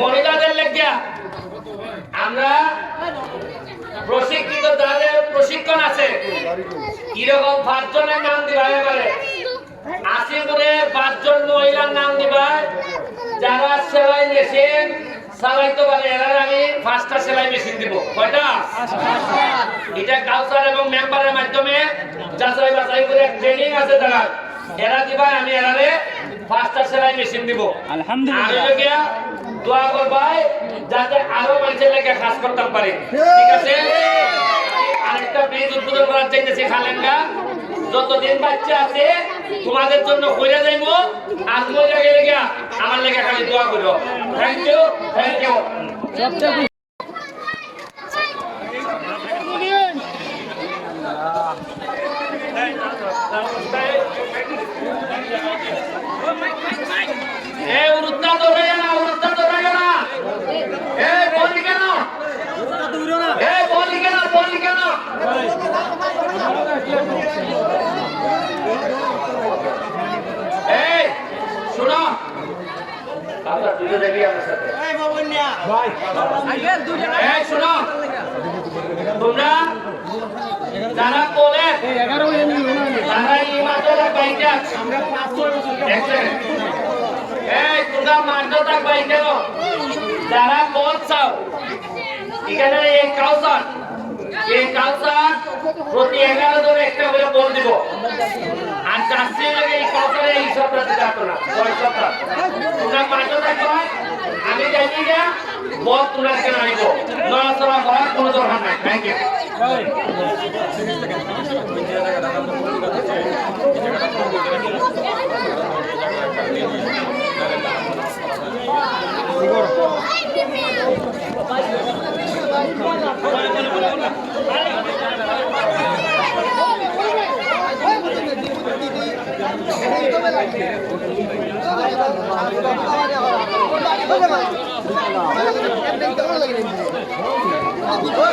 মহিলাদের লেগিয়া আমরা প্রশিক্ষিত যাদের প্রশিক্ষণ আছে কীরকম পাঁচজনের নাম দিবা এবারে? আশি করে পাঁচজন মহিলার নাম দিবা। যারা সেলাই মেশিন চালাইতে পারে এরা আমি পাঁচটা সেলাই মেশিন দিব। কয়টা? এটা কাউসার এবং মেম্বারের মাধ্যমে যাচাই বাছাই করে ট্রেনিং আছে তারা। এরা দিবা আমি এরারে পাঁচটা সেলাই মেশিন দিব আলহামদুলিল্লাহ। দোয়া করবাই যাতে আরও মানুষের লেগে কাজ করতে পারে ঠিক আছে আরেকটা ব্রিজ উদ্বোধন করার চাইতেছি খালেঙ্গা যতদিন বাচ্চা আছে তোমাদের জন্য কইরা যাইবো আর মই লাগে লেগে আমার লেগে খালি দোয়া করো থ্যাংক ইউ থ্যাংক ইউ উরুত্তা দৌড়ে না উরুত্তা দৌড়ে না এ বলি কেন এ বলি কেন বলি কেন এই শোনো আমরা দুটো দেখি আমার সাথে এই শোনো তোমরা যারা কোলে যারা এই মাত্র বাইটা এক সেকেন্ড এই তোমরা মাত্র থাক বাইটা যারা কোচ চাও এখানে এই কাউসার। এই কাউসার প্রতি এগারো জন একটা করে বল দিব। আর চাষি সপ্তাহ দিতে পারতো না ছয় সপ্তাহ তোমরা মাত্র থাকবে আমি জানি না বস তোমরা কেন আনিব নড়াচড়া করার কোনো দরকার নাই থ্যাংক ইউ Thank you.